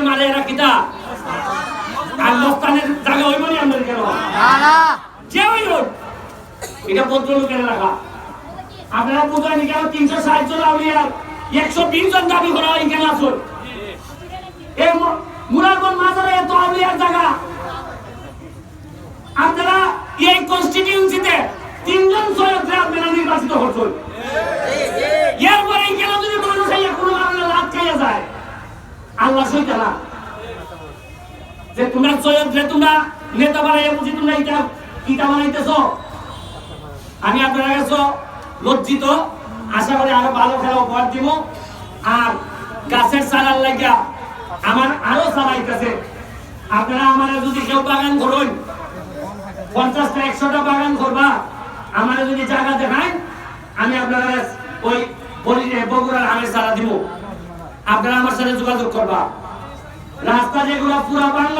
মারে এরা কিতা আর মস্তানের জায়গা হইব নি আমাদের কেন? যে হই হোক এটা ভদ্রলোকের রাখা আপনারা কোথায় কেন? তিনশো ষাট জন আউলিয়া একশো বিশ জন দাবি করা হয় কেন আসুন যে তোমরা সৈয়দ তোমরা নেতা বানাইয়া বুঝি তোমরা এটা কিতা বানাইতেছ। আমি আপনার কাছে লজ্জিত। আশা করি আরও ভালো খেলা উপহার দিব। আর গাছের চালার লাগিয়া আমার আরও চালাইতেছে আপনারা আমার যদি কেউ বাগান করুন পঞ্চাশটা, একশোটা বাগান করবা আমার যদি জায়গা দেখায় আমি আপনারা ওই বগুড়ার আমের চারা দিব। আপনারা আমার সাথে যোগাযোগ করবা। রাস্তা যেগুলো পুরা বাংলা